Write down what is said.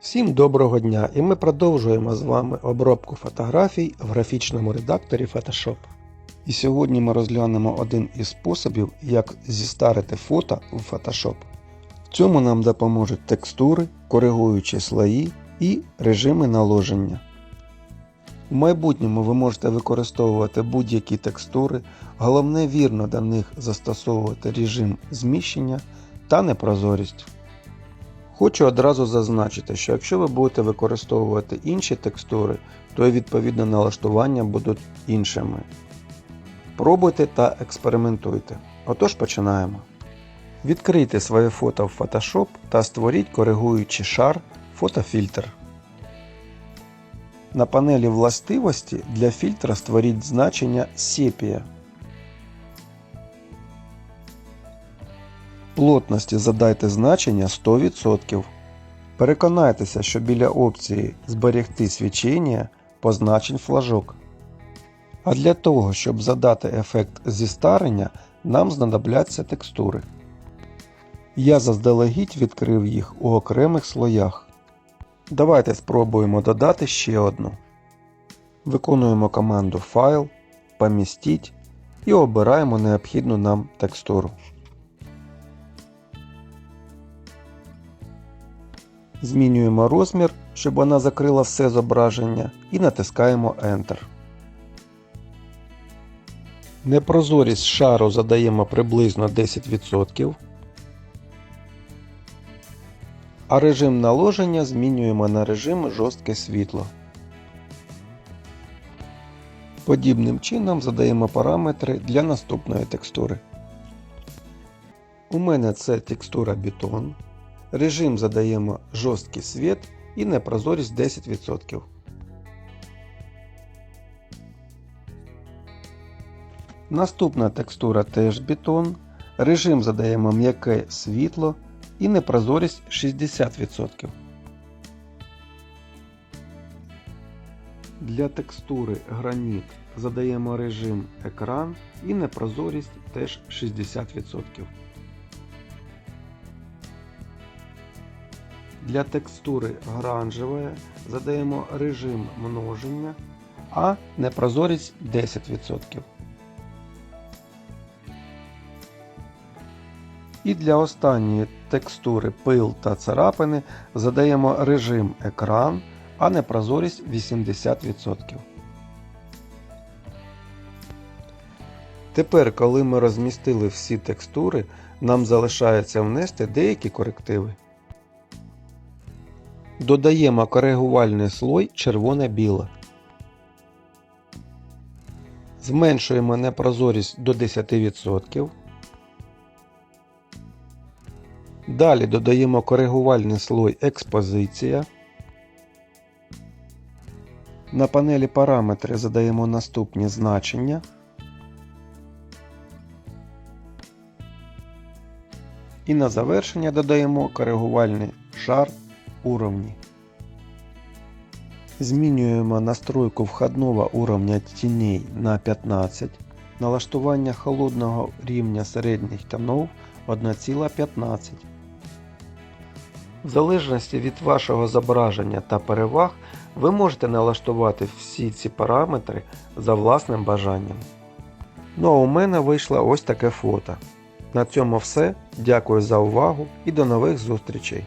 Всім доброго дня і ми продовжуємо з вами обробку фотографій в графічному редакторі Photoshop. І сьогодні ми розглянемо один із способів, як зістарити фото в Photoshop. В цьому нам допоможуть текстури, коригуючі слої і режими наложення. В майбутньому ви можете використовувати будь-які текстури, головне вірно до них застосовувати режим зміщення та непрозорість. Хочу одразу зазначити, що якщо ви будете використовувати інші текстури, то і відповідно налаштування будуть іншими. Пробуйте та експериментуйте. Отож починаємо. Відкрийте своє фото в Photoshop та створіть коригуючий шар фотофільтр. На панелі властивості для фільтра створіть значення Sepia. Плотності задайте значення 100%. Переконайтеся, що біля опції Зберегти свічення позначен флажок. А для того, щоб задати ефект зістарення, нам знадобляться текстури. Я заздалегідь відкрив їх у окремих слоях. Давайте спробуємо додати ще одну. Виконуємо команду Файл, Помістіть і обираємо необхідну нам текстуру. Змінюємо розмір, щоб вона закрила все зображення, і натискаємо Enter. Непрозорість шару задаємо приблизно 10%. А режим наложення змінюємо на режим жорстке світло. Подібним чином задаємо параметри для наступної текстури. У мене це текстура бетон. Режим задаємо жорсткий світ і непрозорість 10%. Наступна текстура теж бетон. Режим задаємо м'яке світло і непрозорість 60%. Для текстури граніт задаємо режим екран і непрозорість теж 60%. Для текстури оранжевая задаємо режим множення, а непрозорість 10%. І для останньої текстури пил та царапини задаємо режим екран, а непрозорість 80%. Тепер, коли ми розмістили всі текстури, нам залишається внести деякі корективи. Додаємо коригувальний слой червоне-біле. Зменшуємо непрозорість до 10%. Далі додаємо коригувальний слой експозиція. На панелі параметри задаємо наступні значення. І на завершення додаємо коригувальний шар уровні. Змінюємо настройку входного уровня тіней на 15, налаштування холодного рівня середніх тонов 1,15. В залежності від вашого зображення та переваг ви можете налаштувати всі ці параметри за власним бажанням. Ну а у мене вийшло ось таке фото. На цьому все. Дякую за увагу і до нових зустрічей!